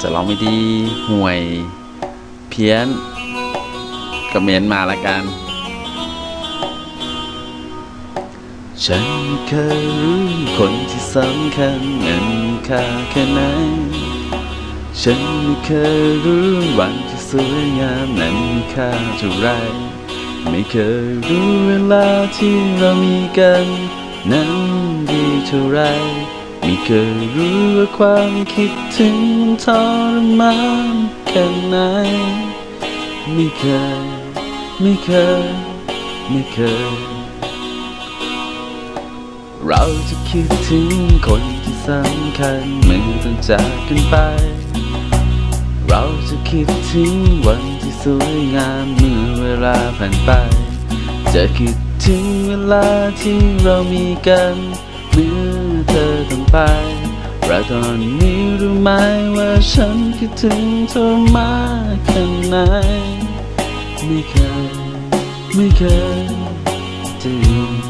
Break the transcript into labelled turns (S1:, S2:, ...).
S1: จะร้องไม่ดีห่วย เพี้ยนก็เมนมาละกัน ฉันเคยรู้คนที่สำคัญนั้นค่าแค่ไหน ฉันไม่เคยรู้วันที่สวยงามนั้นค่าเท่าไร ไม่เคยรู้เวลาที่เรามีกัน นั้นดีเท่าไร ไม่เคยรู้ว่าความคิดถึงมันทรมานแค่ไหน ไม่เคย ไม่เคย ไม่เคย เราจะคิดถึงคนที่สำคัญเมื่อต้องจากกันไป เราจะคิดถึงวันที่สวยงามเมื่อเวลาผ่านไป จะคิดถึงเวลาที่เรามีกัน เมื่อเธอต้องไปแต่ตอนนี้รู้ไหมว่าฉันคิดถึงเธอมากแค่ไหนไม่เคย ไม่เคยจะอยุ